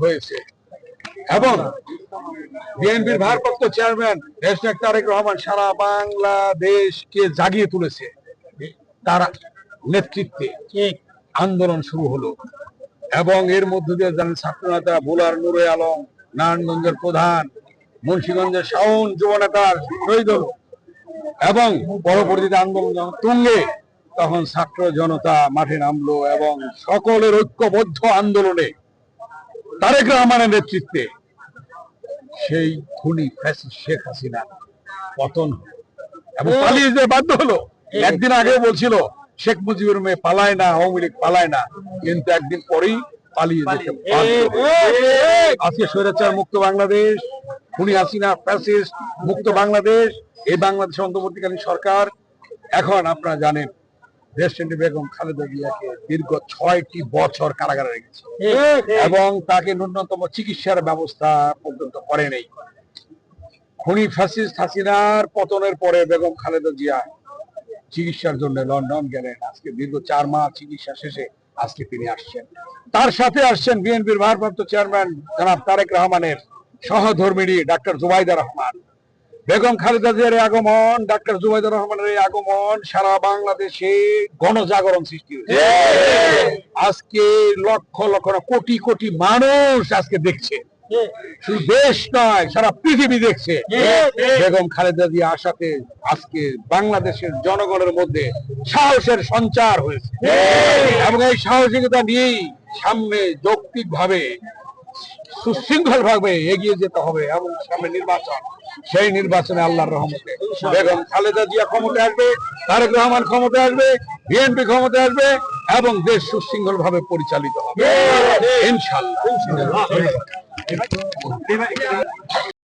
হয়েছে। এবং বিএনপির ভারপ্রাপ্ত চেয়ারম্যান দেশনায়ক তারেক রহমান সারা বাংলাদেশকে জাগিয়ে তুলেছে। তার নেতৃত্বে আন্দোলন শুরু হলো? এবং এর মধ্য দিয়ে জানেন ছাত্রনেতা নুরে আলম, নারায়ণগঞ্জের প্রধান মুন্সিগঞ্জের শাওন যুব নেতার শহীদ হলো এবং পরবর্তীতে আন্দোলন যখন তুঙ্গে, তখন ছাত্র জনতা মাঠে নামলো এবং সকলের ঐক্যবদ্ধ আন্দোলনে তারেক রহমানের নেতৃত্বে সেই খুনি শেখ হাসিনা পতন এবং পালিয়ে যেতে বাধ্য হলো। একদিন আগে বলছিল শেখ মুজিবুর মেয়ে পালায় না আওয়ামী লীগ পালায় না কিন্তু একদিন পরেই পালিয়ে যেতে আজকে স্বৈরাচার মুক্ত বাংলাদেশ খুনি হাসিনা ফ্যাসিস্ট মুক্ত বাংলাদেশ এই বাংলাদেশ অন্তর্বর্তীকালীন সরকার। এখন আপনারা জানেন বেগম খালেদা জিয়াকে দীর্ঘ ছয়টি বছর কারাগারে রেখেছে। এবং তাকে ন্যূনতম চিকিৎসার ব্যবস্থা পর্যন্ত করে নেই। খুনি ফ্যাসিস্ট হাসিনার পতনের পরে বেগম খালেদা জিয়া চিকিৎসার জন্য লন্ডন গেলেন। আজকে দীর্ঘ চার মাস চিকিৎসা শেষে আজকে তিনি আসছেন। তার সাথে আসছেন বিএনপির ভারপ্রাপ্ত চেয়ারম্যান জনাব তারেক রহমানের সহধর্মিণী ডাক্তার জুবাইদা রহমান। বেগম খালেদা জিয়ার আগমন ডাক্তার জুবাইদা রহমানের এই আগমন সারা বাংলাদেশে গণজাগরণ সৃষ্টি হয়েছে। আজকে লক্ষ লক্ষ কোটি কোটি মানুষ আজকে দেখছে। শুধু দেশ নয় সারা পৃথিবী দেখছে। বেগম খালেদা জিয়া আসাতে আজকে বাংলাদেশের জনগণের মধ্যে সাহসের সঞ্চার হয়েছে। এবং এই সাহসিকতা নিয়েই সামনে যৌক্তিক ভাবে সুশৃঙ্খল ভাবে এগিয়ে যেতে হবে এবং সামনে নির্বাচন। সেই নির্বাচনে আল্লাহর রহমতে। বেগম খালেদা জিয়া ক্ষমতা আসবে, তারেক রহমান ক্ষমতা আসবে, বিএনপি ক্ষমতা আসবে এবং দেশ সুশৃঙ্খল ভাবে পরিচালিত হবে। ইনশাল্লাহ।